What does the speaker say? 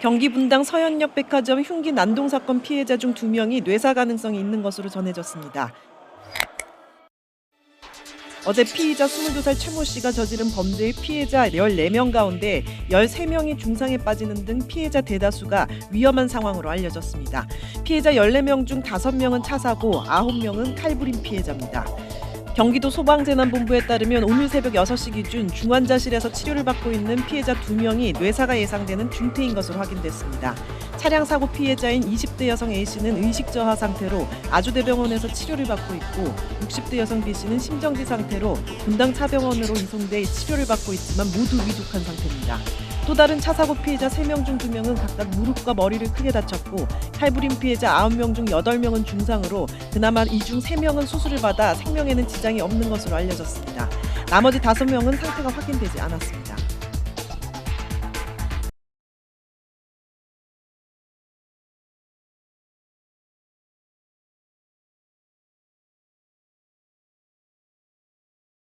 경기 분당 서현역 백화점 흉기 난동 사건 피해자 중 두 명이 뇌사 가능성이 있는 것으로 전해졌습니다. 어제 피의자 22살 최모 씨가 저지른 범죄의 피해자 14명 가운데 13명이 중상에 빠지는 등 피해자 대다수가 위험한 상황으로 알려졌습니다. 피해자 14명 중 5명은 차사고 9명은 칼부림 피해자입니다. 경기도 소방재난본부에 따르면 오늘 새벽 6시 기준 중환자실에서 치료를 받고 있는 피해자 2명이 뇌사가 예상되는 중태인 것으로 확인됐습니다. 차량 사고 피해자인 20대 여성 A 씨는 의식 저하 상태로 아주대병원에서 치료를 받고 있고 60대 여성 B 씨는 심정지 상태로 분당 차병원으로 이송돼 치료를 받고 있지만 모두 위독한 상태입니다. 또 다른 차 사고 피해자 3명 중 2명은 각각 무릎과 머리를 크게 다쳤고 칼부림 피해자 9명 중 8명은 중상으로 그나마 이 중 3명은 수술을 받아 생명에는 지장이 없는 것으로 알려졌습니다. 나머지 5명은 상태가 확인되지 않았습니다.